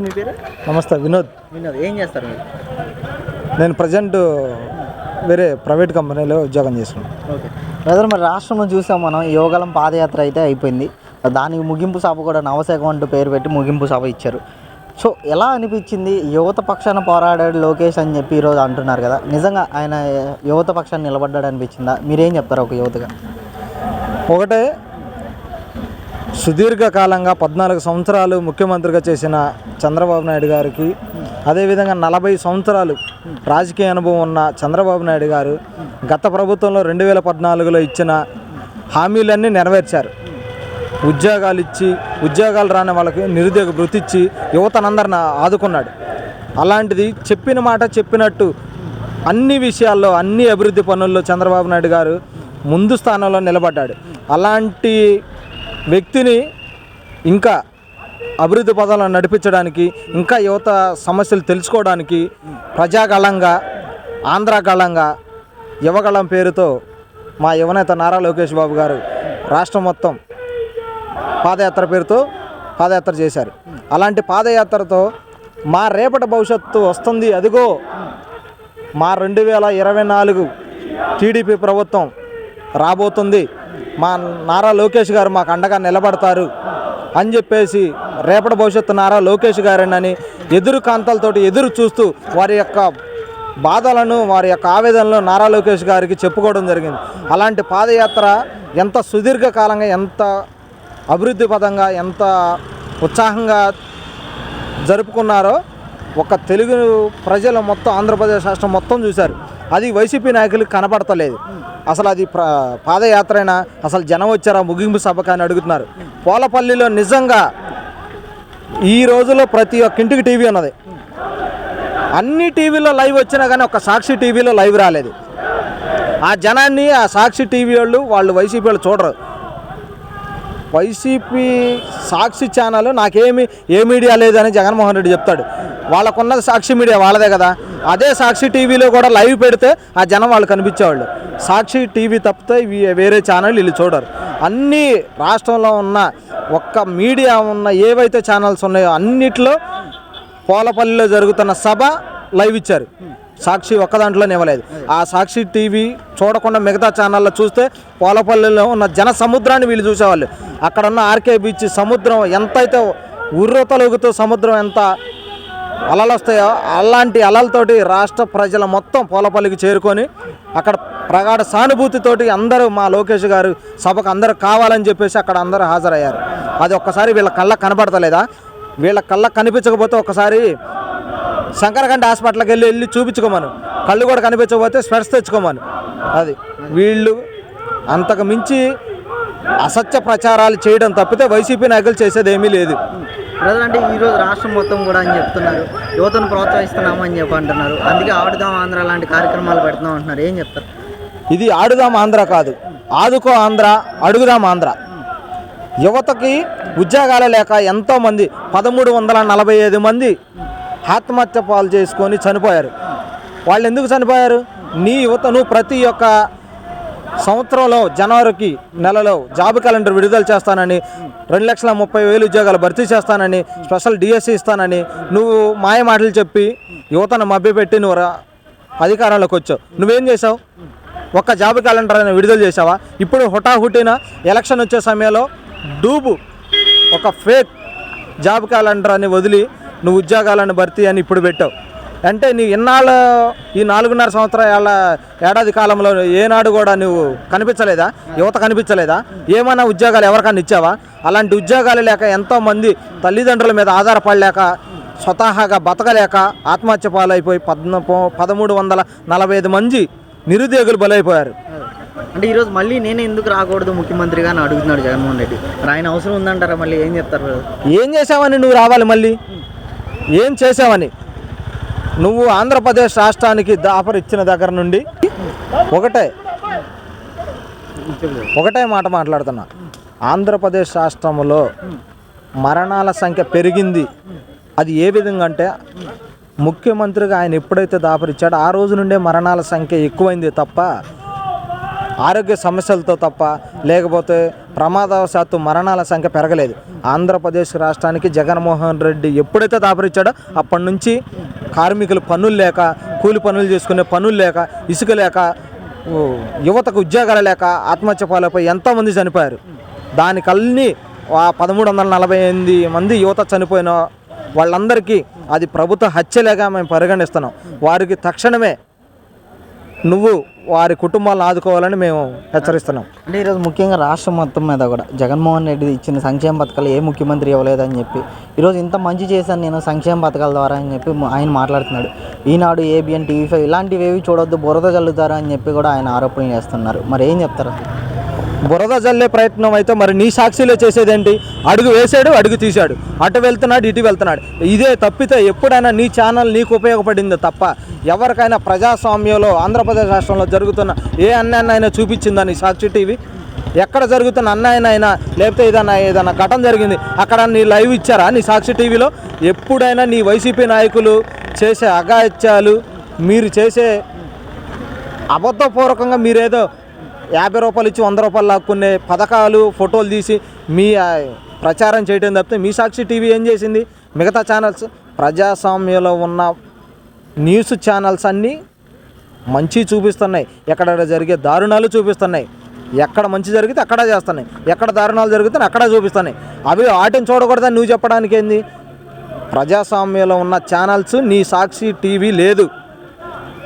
నమస్తే మీ పేరు? నమస్తే వినోద్. వినోద్ ఏం చేస్తారు మీరు? నేను ప్రజెంట్ వేరే ప్రైవేట్ కంపెనీలో ఉద్యోగం చేస్తున్నాను. ఓకే. బ్రదర్ మరి రాష్ట్రంలో చూసాం మనం యోగలం పాదయాత్ర అయితే అయిపోయింది. దానికి ముగింపు సభ కూడా నవశకం అంటూ పేరు పెట్టి ముగింపు సభ ఇచ్చారు. సో ఎలా అనిపించింది? యువత పక్షాన పోరాడాడు లోకేష్ అని చెప్పి ఈరోజు అంటున్నారు కదా. నిజంగా ఆయన యువత పక్షాన్ని నిలబడ్డాడు అనిపించిందా? మీరేం చెప్తారు ఒక యువతగా? ఒకటే సుదీర్ఘకాలంగా పద్నాలుగు సంవత్సరాలు ముఖ్యమంత్రిగా చేసిన చంద్రబాబు నాయుడు గారికి అదేవిధంగా నలభై సంవత్సరాలు రాజకీయ అనుభవం ఉన్న చంద్రబాబు నాయుడు గారు గత ప్రభుత్వంలో రెండు వేల పద్నాలుగులో ఇచ్చిన హామీలన్నీ నెరవేర్చారు. ఉద్యోగాలు ఇచ్చి ఉద్యోగాలు రాని వాళ్ళకి నిరుద్యోగ వృత్తిచ్చి యువతనందరిని ఆదుకున్నాడు. అలాంటిది చెప్పిన మాట చెప్పినట్టు అన్ని విషయాల్లో అన్ని అభివృద్ధి పనుల్లో చంద్రబాబు నాయుడు గారు ముందు స్థానంలో నిలబడ్డాడు. అలాంటి వ్యక్తిని ఇంకా అభివృద్ధి పదాలను నడిపించడానికి ఇంకా యువత సమస్యలు తెలుసుకోవడానికి ప్రజాగళంగా ఆంధ్రాగళంగా యువగళం పేరుతో మా యువనేత నారా లోకేష్ బాబు గారు రాష్ట్రం మొత్తం పాదయాత్ర పేరుతో పాదయాత్ర చేశారు. అలాంటి పాదయాత్రతో మా రేపటి భవిష్యత్తు వస్తుంది అదిగో మా రెండు వేల ఇరవై నాలుగు టీడీపీ ప్రభుత్వం రాబోతుంది. మా నారా లోకేష్ గారు మాకు అండగా నిలబడతారు అని చెప్పేసి రేపటి భవిష్యత్తు నారా లోకేష్ గారేనని ఎదురు కాంతాలతోటి ఎదురు చూస్తూ వారి యొక్క బాధలను వారి యొక్క ఆవేదనలు నారా లోకేష్ గారికి చెప్పుకోవడం జరిగింది. అలాంటి పాదయాత్ర ఎంత సుదీర్ఘకాలంగా ఎంత అభివృద్ధి పదంగా ఎంత ఉత్సాహంగా జరుపుకున్నారో ఒక తెలుగు ప్రజలు మొత్తం ఆంధ్రప్రదేశ్ రాష్ట్రం మొత్తం చూశారు. అది వైసీపీ నాయకులకు కనపడతలేదు. అసలు అది పాదయాత్ర అయినా అసలు జనం వచ్చారా ముగింపు సభకు అని అడుగుతున్నారు. పోలపల్లిలో నిజంగా ఈ రోజులో ప్రతి ఒక్క ఇంటికి టీవీ ఉన్నది. అన్ని టీవీలో లైవ్ వచ్చినా కానీ ఒక సాక్షి టీవీలో లైవ్ రాలేదు. ఆ జనాన్ని ఆ సాక్షి టీవీ వాళ్ళు వాళ్ళు వైసీపీ వాళ్ళు చూడరు. వైసీపీ సాక్షి ఛానల్ నాకేమి ఏ మీడియా లేదని జగన్మోహన్ రెడ్డి చెప్తాడు. వాళ్ళకున్నది సాక్షి మీడియా వాళ్ళదే కదా. అదే సాక్షి టీవీలో కూడా లైవ్ పెడితే ఆ జనం వాళ్ళు కనిపించేవాళ్ళు. సాక్షి టీవీ తప్పితే ఇవి వేరే ఛానల్ వీళ్ళు చూడరు. అన్ని రాష్ట్రంలో ఉన్న ఒక్క మీడియా ఉన్న ఏవైతే ఛానల్స్ ఉన్నాయో అన్నిట్లో పోలపల్లిలో జరుగుతున్న సభ లైవ్ ఇచ్చారు. సాక్షి ఒక్క దాంట్లోనే ఇవ్వలేదు. ఆ సాక్షి టీవీ చూడకుండా మిగతా ఛానల్లో చూస్తే పోలపల్లిలో ఉన్న జన సముద్రాన్ని వీళ్ళు చూసేవాళ్ళు. అక్కడ ఉన్న ఆర్కే బీచ్ సముద్రం ఎంతైతే ఉర్రతలుగుతూ సముద్రం ఎంత అలలు వస్తాయో అలాంటి అలలతోటి రాష్ట్ర ప్రజల మొత్తం పోలపల్లికి చేరుకొని అక్కడ ప్రగాఢ సానుభూతితోటి అందరూ మా లోకేష్ గారు సభకు అందరూ కావాలని చెప్పేసి అక్కడ అందరూ హాజరయ్యారు. అది ఒక్కసారి వీళ్ళ కళ్ళ కనబడతలేదా? వీళ్ళ కళ్ళ కనిపించకపోతే ఒకసారి శంకరగంట హాస్పిటల్కి వెళ్ళి వెళ్ళి చూపించుకోమను. కళ్ళు కూడా కనిపించకపోతే స్పెట్స్ తెచ్చుకోమను. అది వీళ్ళు అంతకు మించి అసత్య ప్రచారాలు చేయడం తప్పితే వైసీపీ నాయకులు చేసేది ఏమీ లేదు అంటే ఈరోజు రాష్ట్రం మొత్తం కూడా అని చెప్తున్నారు. యువతను ప్రోత్సహిస్తున్నాము అని చెప్పి అంటున్నారు. అందుకే ఆడుదాం ఆంధ్ర లాంటి కార్యక్రమాలు పెడుతున్నాం అంటున్నారు. ఏం చెప్తారు? ఇది ఆడుదాం ఆంధ్ర కాదు. ఆదుకో ఆంధ్ర అడుగుదాం ఆంధ్ర. యువతకి ఉద్యోగాలు లేక ఎంతోమంది పదమూడు వందల నలభై ఐదు మంది ఆత్మహత్య పాలు చేసుకొని చనిపోయారు. వాళ్ళు ఎందుకు చనిపోయారు? నీ యువతను ప్రతి ఒక్క సంవత్సరంలో జనవరికి నెలలో జాబ్ క్యాలెండర్ విడుదల చేస్తానని రెండు లక్షల ముప్పై వేలు ఉద్యోగాలు భర్తీ చేస్తానని స్పెషల్ డిఎస్సి ఇస్తానని నువ్వు మాయ మాటలు చెప్పి యువతను మభ్యపెట్టి నువ్వు రా- అధికారంలోకి వచ్చావు. నువ్వేం చేసావు ఒక్క జాబ్ క్యాలెండర్ అని విడుదల చేసావా ఇప్పుడు హుటాహుటిన ఎలక్షన్ వచ్చే సమయంలో డూబు ఒక ఫేక్ జాబ్ క్యాలెండర్ అని వదిలి నువ్వు ఉద్యోగాలను భర్తీ అని ఇప్పుడు పెట్టావు. అంటే నీ ఇన్నాళ్ళ ఈ నాలుగున్నర సంవత్సరాల ఏడాది కాలంలో ఏనాడు కూడా నువ్వు కనిపించలేదా? యువత కనిపించలేదా? ఏమైనా ఉద్యోగాలు ఎవరికైనా ఇచ్చావా? అలాంటి ఉద్యోగాలు లేక ఎంతోమంది తల్లిదండ్రుల మీద ఆధారపడలేక స్వతహాగా బతకలేక ఆత్మహత్య పాలైపోయి పద్న పదమూడు వందల నలభై ఐదు మంది నిరుద్యోగులు బలైపోయారు. అంటే ఈరోజు మళ్ళీ నేను ఎందుకు రాకూడదు ముఖ్యమంత్రిగా అని అడుగుతున్నాడు జగన్మోహన్ రెడ్డి. ఆయన అవసరం ఉందంటారా మళ్ళీ? ఏం చెప్తారు? ఏం చేసావని నువ్వు రావాలి మళ్ళీ? ఏం చేసావని నువ్వు ఆంధ్రప్రదేశ్ రాష్ట్రానికి దాఫర్ ఇచ్చిన దగ్గర నుండి ఒకటే ఒకటే మాట మాట్లాడుతున్నా. ఆంధ్రప్రదేశ్ రాష్ట్రంలో మరణాల సంఖ్య పెరిగింది. అది ఏ విధంగా అంటే ముఖ్యమంత్రిగా ఆయన ఎప్పుడైతే దాపరిచ్చాడో ఆ రోజు నుండే మరణాల సంఖ్య ఎక్కువైంది తప్ప ఆరోగ్య సమస్యలతో తప్ప లేకపోతే ప్రమాదవశాత్తు మరణాల సంఖ్య పెరగలేదు. ఆంధ్రప్రదేశ్ రాష్ట్రానికి జగన్మోహన్ రెడ్డి ఎప్పుడైతే దాపరిచ్చాడో అప్పటి నుంచి కార్మికులు పనులు లేక కూలి పనులు చేసుకునే పనులు లేక ఇసుక లేక యువతకు ఉద్యోగాలు లేక ఆత్మహత్య పాలపై ఎంతోమంది చనిపోయారు. దానికల్ని ఆ పదమూడు వందల నలభై ఎనిమిది మంది యువత చనిపోయిన వాళ్ళందరికీ అది ప్రభుత్వ హత్యలేగా మేము పరిగణిస్తున్నాం. వారికి తక్షణమే నువ్వు వారి కుటుంబాలను ఆదుకోవాలని మేము హెచ్చరిస్తున్నాం. అంటే ఈరోజు ముఖ్యంగా రాష్ట్రం మొత్తం మీద కూడా జగన్మోహన్ రెడ్డి ఇచ్చిన సంక్షేమ పథకాలు ఏ ముఖ్యమంత్రి ఇవ్వలేదని చెప్పి ఈరోజు ఇంత మంచి చేశాను నేను సంక్షేమ పథకాల ద్వారా అని చెప్పి ఆయన మాట్లాడుతున్నాడు. ఈనాడు ఏబిఎన్ టీవీ ఫైవ్ ఇలాంటివి ఏవి చూడొద్దు బురద చల్లుతారు అని చెప్పి కూడా ఆయన ఆరోపణలు చేస్తున్నారు. మరి ఏం చెప్తారు? బురద జల్లే ప్రయత్నం అయితే మరి నీ సాక్షిలో చేసేదేంటి? అడుగు వేసాడు అడుగు తీశాడు. అటు వెళ్తున్నాడు ఇటు వెళ్తున్నాడు. ఇదే తప్పితే ఎప్పుడైనా నీ ఛానల్ నీకు ఉపయోగపడింది తప్ప ఎవరికైనా ప్రజాస్వామ్యంలో ఆంధ్రప్రదేశ్ రాష్ట్రంలో జరుగుతున్న ఏ అన్యాయనైనా చూపించిందా నీ సాక్షి టీవీ? ఎక్కడ జరుగుతున్న అన్యాయనైనా లేకపోతే ఏదైనా ఏదైనా ఘటన జరిగింది అక్కడ నీ లైవ్ ఇచ్చారా నీ సాక్షి టీవీలో? ఎప్పుడైనా నీ వైసీపీ నాయకులు చేసే అగాత్యాలు మీరు చేసే అబద్ధపూర్వకంగా మీరేదో యాభై రూపాయలు ఇచ్చి వంద రూపాయలు లాక్కునే పథకాలు ఫోటోలు తీసి మీ ప్రచారం చేయడం తప్పితే మీ సాక్షి టీవీ ఏం చేసింది? మిగతా ఛానల్స్ ప్రజాస్వామ్యంలో ఉన్న న్యూస్ ఛానల్స్ అన్నీ మంచి చూపిస్తున్నాయి. ఎక్కడ జరిగే దారుణాలు చూపిస్తున్నాయి. ఎక్కడ మంచి జరిగితే అక్కడ చేస్తున్నాయి. ఎక్కడ దారుణాలు జరిగితే అక్కడ చూపిస్తున్నాయి. అవి వాటిని చూడకూడదని నువ్వు చెప్పడానికి ఏంది? ప్రజాస్వామ్యంలో ఉన్న ఛానల్స్ నీ సాక్షి టీవీ లేదు.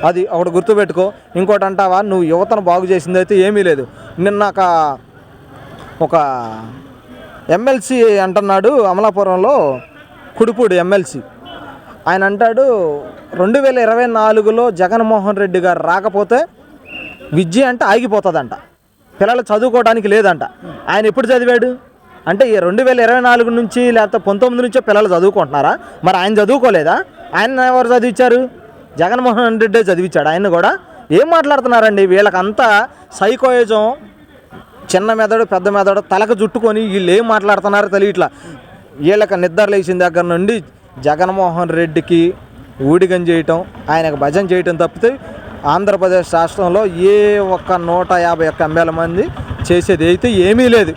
అది ఒకటి గుర్తుపెట్టుకో. ఇంకోటి అంటావా? నువ్వు యువతను బాగు చేసింది అయితే ఏమీ లేదు. నిన్న ఒక ఒక ఎమ్మెల్సీ అంటున్నాడు అమలాపురంలో కుడిపూడి ఎమ్మెల్సీ. ఆయన అంటాడు రెండు వేల ఇరవై నాలుగులో జగన్మోహన్ రెడ్డి గారు రాకపోతే విద్య అంటే ఆగిపోతుందంట. పిల్లలు చదువుకోవడానికి లేదంట. ఆయన ఎప్పుడు చదివాడు? అంటే ఈ రెండు వేల ఇరవై నాలుగు నుంచి లేకపోతే పంతొమ్మిది నుంచే పిల్లలు చదువుకుంటున్నారా? మరి ఆయన చదువుకోలేదా? ఆయన ఎవరు చదివించారు? జగన్మోహన్ రెడ్డి చదివించాడు ఆయన కూడా ఏం మాట్లాడుతున్నారండి? వీళ్ళకంతా సైకోయిజం చిన్న మెదడు పెద్ద మెదడు తలకు చుట్టుకొని వీళ్ళు ఏం మాట్లాడుతున్నారో తెలియట్లా. వీళ్ళకి నిద్ర లేచిన దగ్గర నుండి జగన్మోహన్ రెడ్డికి ఊడిగం చేయటం ఆయనకు భజన చేయటం తప్పితే ఆంధ్రప్రదేశ్ రాష్ట్రంలో ఏ ఒక్క నూట యాభై ఒక్క ఎమ్మెల్యే మంది చేసేది అయితే ఏమీ లేదు.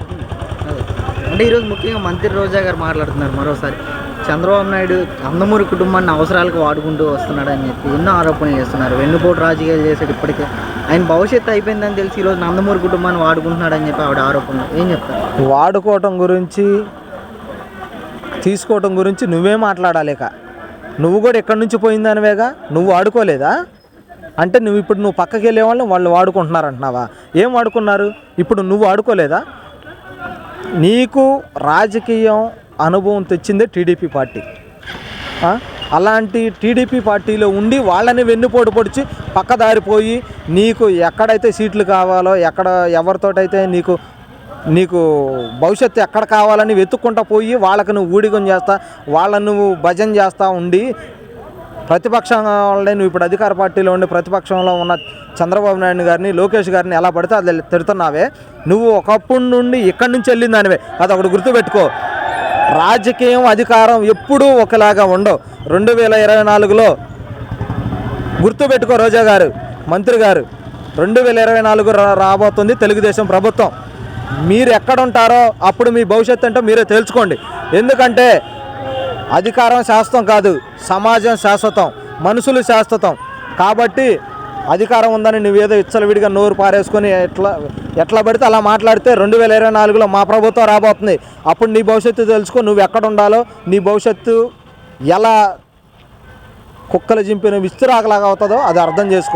అంటే ఈరోజు ముఖ్యంగా మంత్రి రోజా గారు మాట్లాడుతున్నారు మరోసారి. చంద్రబాబు నాయుడు అందమూరి కుటుంబాన్ని అవసరాలకు వాడుకుంటూ వస్తున్నాడని చెప్పి ఎన్నో ఆరోపణలు చేస్తున్నారు. వెన్నుపోటు రాజకీయాలు చేశాడు ఇప్పటికే. ఆయన భవిష్యత్తు అయిపోయిందని తెలిసి ఈరోజు నందమూరి కుటుంబాన్ని వాడుకుంటున్నాడని చెప్పి ఆవిడ ఆరోపణలు. ఏం చెప్తారు? వాడుకోవటం గురించి తీసుకోవటం గురించి నువ్వే మాట్లాడాలిక నువ్వు కూడా ఎక్కడి నుంచి పోయిందనివేగా? నువ్వు వాడుకోలేదా? అంటే నువ్వు ఇప్పుడు నువ్వు పక్కకి వెళ్ళే వాళ్ళు వాళ్ళు వాడుకుంటున్నారు అంటున్నావా ఏం వాడుకున్నారు? ఇప్పుడు నువ్వు వాడుకోలేదా? నీకు రాజకీయం అనుభవం తెచ్చిందే టీడీపీ పార్టీ. అలాంటి టీడీపీ పార్టీలో ఉండి వాళ్ళని వెన్నుపోటు పొడిచి పక్కదారిపోయి నీకు ఎక్కడైతే సీట్లు కావాలో ఎక్కడ ఎవరితోటైతే నీకు నీకు భవిష్యత్తు ఎక్కడ కావాలని వెతుక్కుంటా పోయి వాళ్ళకు నువ్వు ఊడిగం చేస్తా వాళ్ళను నువ్వు భజన చేస్తూ ఉండి ప్రతిపక్షంలో వాళ్ళని నువ్వు ఇప్పుడు అధికార పార్టీలో ఉండి ప్రతిపక్షంలో ఉన్న చంద్రబాబు నాయుడు గారిని లోకేష్ గారిని ఎలా పడితే అది తిడుతున్నావే? నువ్వు ఒకప్పుడు నుండి ఇక్కడి నుంచి వెళ్ళిందానివే. అది ఒకటి గుర్తుపెట్టుకో. రాజకీయం అధికారం ఎప్పుడూ ఒకలాగా ఉండవు. రెండు వేల ఇరవై నాలుగులో గుర్తుపెట్టుకో రోజా గారు మంత్రి గారు రెండు వేల ఇరవై నాలుగు రాబోతుంది తెలుగుదేశం ప్రభుత్వం. మీరు ఎక్కడ ఉంటారో అప్పుడు మీ భవిష్యత్తు అంటే మీరే తెలుసుకోండి. ఎందుకంటే అధికారం శాశ్వతం కాదు సమాజం శాశ్వతం మనుషులు శాశ్వతం. కాబట్టి అధికారం ఉందని నువ్వేదో ఇచ్చలవిడిగా నోరు పారేసుకొని ఎట్లా ఎట్లా పడితే అలా మాట్లాడితే రెండు వేల ఇరవై నాలుగులో మా ప్రభుత్వం రాబోతుంది. అప్పుడు నీ భవిష్యత్తు తెలుసుకో నువ్వు ఎక్కడ ఉండాలో నీ భవిష్యత్తు ఎలా కుక్కలు చింపిన విస్తురాకలాగా అవుతుందో అది అర్థం చేసుకో.